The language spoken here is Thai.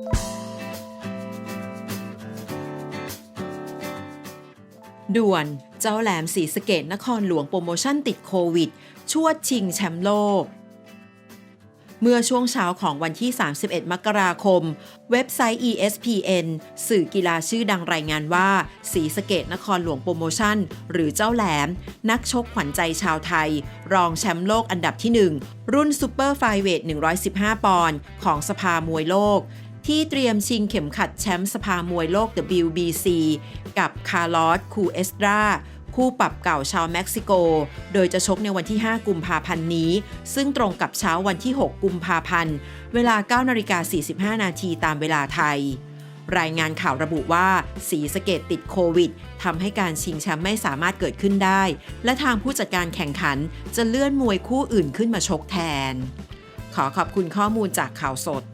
ด่วน เจ้าแหลมสีสเกตนครหลวงโปรโมชั่นติดโควิด ชวดชิงแชมป์โลก เมื่อช่วงเช้าของวันที่ 31 มกราคม เว็บไซต์ ESPN สื่อกีฬาชื่อดังรายงานว่าสีสเกตนครหลวงโปรโมชั่น หรือเจ้าแหลม นักชกขวัญใจชาวไทย รองแชมป์โลกอันดับที่ 1 รุ่นซูเปอร์ไฟเวท 115 ปอนด์ของสภามวยโลก ที่เตรียมชิงเข็มขัดแชมป์สภามวยโลก WBC กับคาร์ลอสคูเอสตราคู่ปรับเก่าชาวเม็กซิโก โดยจะชกในวันที่ 5 กุมภาพันธ์นี้ ซึ่งตรงกับเช้าวันที่ 6 กุมภาพันธ์ เวลา 9 นาฬิกา 45 นาทีตามเวลาไทย รายงานข่าวระบุว่าสีสเกตติดโควิดทำให้การชิงแชมป์ไม่สามารถเกิดขึ้นได้ และทางผู้จัดการแข่งขันจะเลื่อนมวยคู่อื่นขึ้นมาชกแทน ขอขอบคุณข้อมูลจากข่าวสด